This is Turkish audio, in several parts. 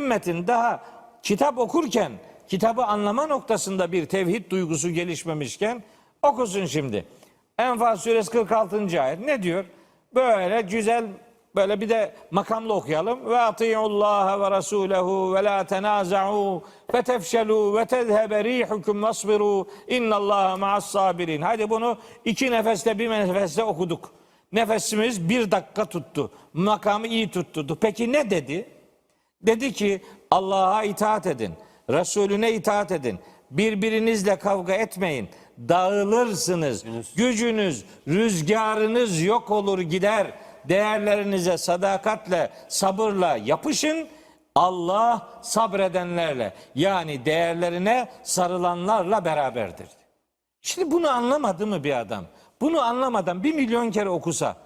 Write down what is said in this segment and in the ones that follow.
ümmetin daha kitap okurken kitabı anlama noktasında bir tevhid duygusu gelişmemişken okusun şimdi. Enfal suresi 46. ayet ne diyor? Böyle güzel böyle bir de makamlı okuyalım. Ve atiyullah ve rasulehu ve la tenaza'u ve tefşelu ve tezhebe rihukum vasbiru innallaha ma'as sabirin. Hadi bunu iki nefeste bir nefeste okuduk. Nefesimiz bir dakika tuttu. Makamı iyi tutturdu. Peki ne dedi? Dedi ki Allah'a itaat edin. Resulüne itaat edin. Birbirinizle kavga etmeyin. Dağılırsınız. Gücünüz, rüzgarınız yok olur gider. Değerlerinize sadakatle, sabırla yapışın. Allah sabredenlerle yani değerlerine sarılanlarla beraberdir. Şimdi bunu anlamadı mı bir adam? Bunu anlamadan bir milyon kere okusa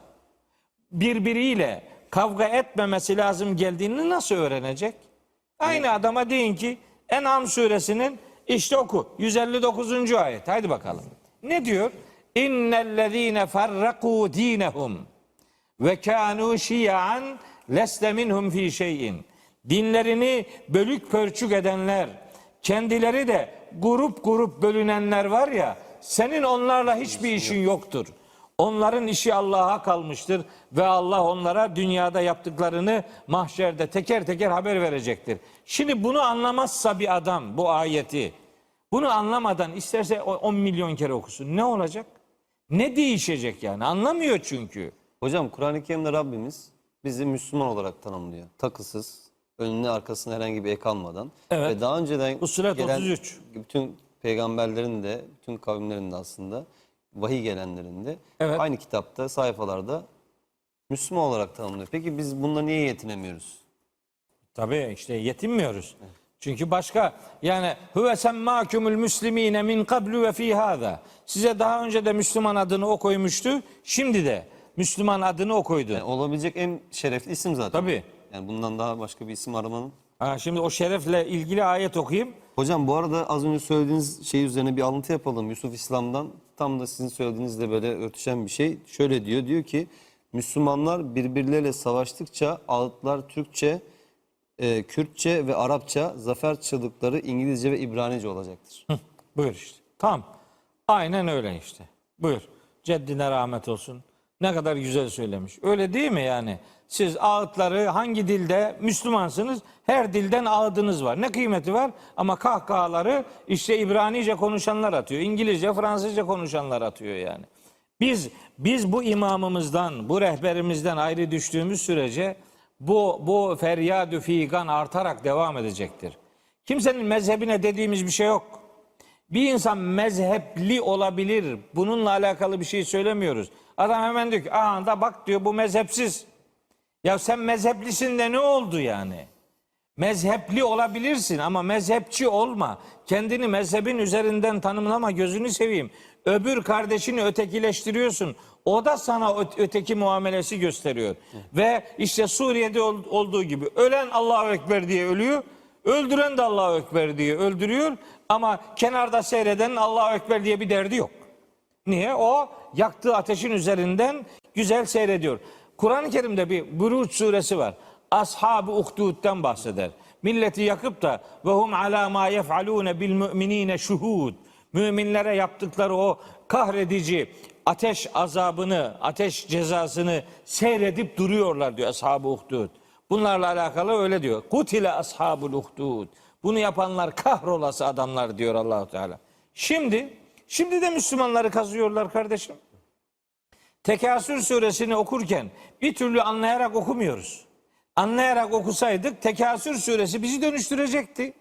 birbiriyle kavga etmemesi lazım geldiğini nasıl öğrenecek? Aynı adama deyin ki En'am suresinin işte oku 159. ayet. Haydi bakalım. Ne diyor? İnnellezîne ferrakû dînehum ve kânû şiyan leste minhum fî şeyin. Dinlerini bölük pörçük edenler, kendileri de grup grup bölünenler var ya, senin onlarla hiçbir işin yoktur. Onların işi Allah'a kalmıştır ve Allah onlara dünyada yaptıklarını mahşerde teker teker haber verecektir. Şimdi bunu anlamazsa bir adam bu ayeti, bunu anlamadan isterse 10 milyon kere okusun ne olacak? Ne değişecek yani? Anlamıyor çünkü. Hocam Kur'an-ı Kerim'de Rabbimiz bizi Müslüman olarak tanımlıyor. Takısız, önüne arkasına herhangi bir ek almadan. Evet. Ve daha önceden Fussilet 33. bütün peygamberlerin de, bütün kavimlerin de aslında vahiy gelenlerin de Evet. aynı kitapta, sayfalarda Müslüman olarak tanımlıyor. Peki biz bununla niye yetinemiyoruz? Tabii işte yetinmiyoruz. Çünkü başka yani huve semmâkumul müslimîne min kablu ve fî hâzâ. Size daha önce de Müslüman adını o koymuştu. Şimdi de Müslüman adını o koydu. Yani olabilecek en şerefli isim zaten. Tabii. Yani bundan daha başka bir isim aramanın. Ha, şimdi o şerefle ilgili ayet okuyayım. Hocam bu arada az önce söylediğiniz şey üzerine bir alıntı yapalım. Yusuf İslam'dan tam da sizin söylediğinizle böyle örtüşen bir şey. Şöyle diyor, diyor ki Müslümanlar birbirleriyle savaştıkça ağıtlar Türkçe, e, Kürtçe ve Arapça, zafer çığlıkları İngilizce ve İbranice olacaktır. Hı, buyur işte. Tam. Aynen öyle işte. Buyur. Ceddine rahmet olsun. Ne kadar güzel söylemiş. Öyle değil mi yani? Siz ağıtları hangi dilde Müslümansınız? Her dilden ağıdınız var. Ne kıymeti var? Ama kahkahaları işte İbranice konuşanlar atıyor. İngilizce, Fransızca konuşanlar atıyor yani. Biz biz bu imamımızdan, bu rehberimizden ayrı düştüğümüz sürece bu bu feryadü figan artarak devam edecektir. Kimsenin mezhebine dediğimiz bir şey yok. Bir insan mezhepli olabilir. Bununla alakalı bir şey söylemiyoruz. Adam hemen diyor ki aha da bak diyor bu mezhepsiz. Ya sen mezheplisin de ne oldu yani? Mezhepli olabilirsin ama mezhepçi olma. Kendini mezhebin üzerinden tanımlama gözünü seveyim. Öbür kardeşini ötekileştiriyorsun. O da sana öteki muamelesi gösteriyor. Ve işte Suriye'de ol- olduğu gibi ölen Allahu Ekber diye ölüyor. Öldüren de Allahu Ekber diye öldürüyor. Ama kenarda seyreden Allahu Ekber diye bir derdi yok. Niye? O yaktığı ateşin üzerinden güzel seyrediyor. Kur'an-ı Kerim'de bir Buruç suresi var. Ashab-ı Uhdud'den bahseder. Milleti yakıp da ve hum ala ma yef'alune bil müminine şuhud. Müminlere yaptıkları o kahredici ateş azabını, ateş cezasını seyredip duruyorlar diyor Ashab-ı Uhdud. Bunlarla alakalı öyle diyor. Kutile ashabul uhdud. Bunu yapanlar kahrolası adamlar diyor Allahu Teala. Şimdi şimdi de Müslümanları kazıyorlar kardeşim. Tekasür suresini okurken bir türlü anlayarak okumuyoruz. Anlayarak okusaydık Tekasür suresi bizi dönüştürecekti.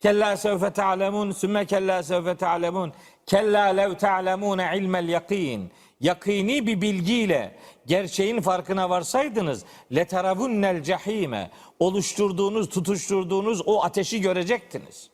Kella sevfe ta'lemun, sümme kella sevfe ta'lemun. Kella lev ta'lemune ilmel yakin. Yakini bir bilgiyle gerçeğin farkına varsaydınız leteravunnel cehime oluşturduğunuz, tutuşturduğunuz o ateşi görecektiniz.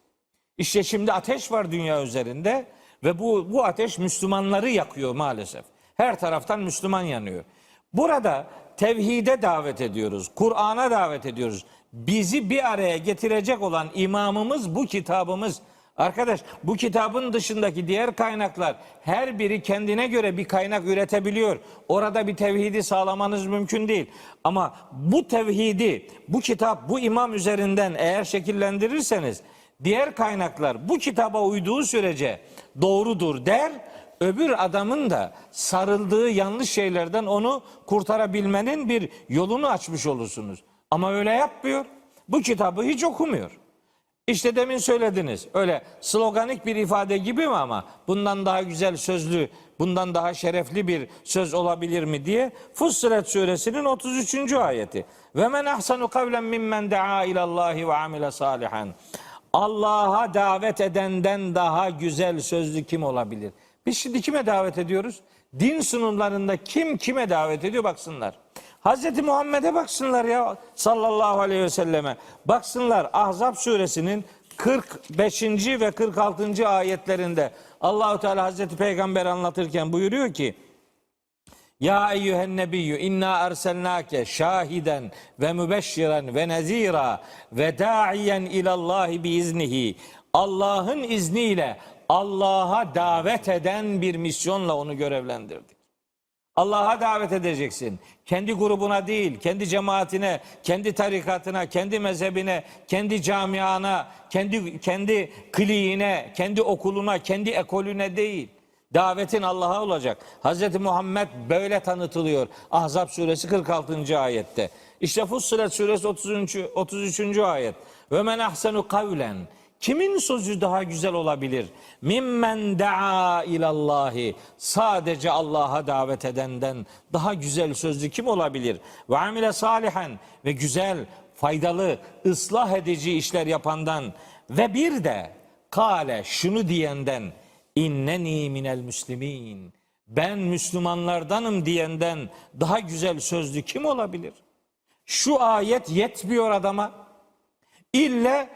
İşte şimdi ateş var dünya üzerinde ve bu bu ateş Müslümanları yakıyor maalesef. Her taraftan Müslüman yanıyor. Burada tevhide davet ediyoruz. Kur'an'a davet ediyoruz. Bizi bir araya getirecek olan imamımız bu kitabımız. Arkadaş bu kitabın dışındaki diğer kaynaklar her biri kendine göre bir kaynak üretebiliyor. Orada bir tevhidi sağlamanız mümkün değil. Ama bu tevhidi bu kitap bu imam üzerinden eğer şekillendirirseniz diğer kaynaklar bu kitaba uyduğu sürece doğrudur der. Öbür adamın da sarıldığı yanlış şeylerden onu kurtarabilmenin bir yolunu açmış olursunuz. Ama öyle yapmıyor. Bu kitabı hiç okumuyor. İşte demin söylediniz. Öyle sloganik bir ifade gibi mi ama bundan daha güzel sözlü, bundan daha şerefli bir söz olabilir mi diye Fussilet suresinin 33. ayeti. Ve men ahsanu kavlen mimmen daa ilallahi ve amile salihan. Allah'a davet edenden daha güzel sözlü kim olabilir? Biz şimdi kime davet ediyoruz? Din sunumlarında kim kime davet ediyor baksınlar. Hazreti Muhammed'e baksınlar ya sallallahu aleyhi ve selleme. Baksınlar Ahzab suresinin 45. ve 46. ayetlerinde Allahu Teala Hazreti Peygamber anlatırken buyuruyor ki ya eyyühen nebiyyü inna erselnake şahiden ve mübeşşiren ve nezira ve da'iyen ilallahi biiznihi. Allah'ın izniyle Allah'a davet eden bir misyonla onu görevlendirdik. Allah'a davet edeceksin. Kendi grubuna değil, kendi cemaatine, kendi tarikatına, kendi mezhebine, kendi camiana, kendi kendi kliğine, kendi okuluna, kendi ekolüne değil. Davetin Allah'a olacak. Hz. Muhammed böyle tanıtılıyor. Ahzab suresi 46. ayette. İşte Fussilet suresi 33. 33. ayet. Ve men ahsenu kavlen. Kimin sözü daha güzel olabilir? Mimmen daa ilallahi. Sadece Allah'a davet edenden daha güzel sözlü kim olabilir? Ve amile salihen ve güzel, faydalı, ıslah edici işler yapandan ve bir de kale şunu diyenden inneni minel müslimin. Ben Müslümanlardanım diyenden daha güzel sözlü kim olabilir? Şu ayet yetmiyor adama. İlle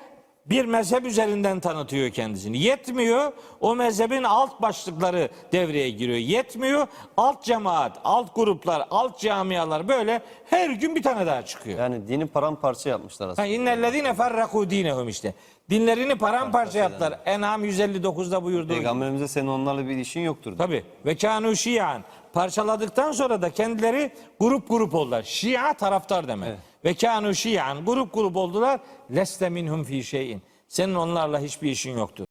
bir mezhep üzerinden tanıtıyor kendisini. Yetmiyor o mezhebin alt başlıkları devreye giriyor. Yetmiyor alt cemaat, alt gruplar, alt camialar böyle her gün bir tane daha çıkıyor. Yani dini paramparça yapmışlar aslında. İnnellezine ferraku dinehum işte. Dinlerini paramparça yaptılar. En'am 159'da buyurduğu gibi. Peygamberimize senin onlarla bir ilişkin yoktur. Tabi. Ve kânû şiyan. Parçaladıktan sonra da kendileri grup grup oldular. Şia taraftar demek. Ve kânû şiyan. Grup grup oldular. Leste minhum fi şeyin. Senin onlarla hiçbir işin yoktur.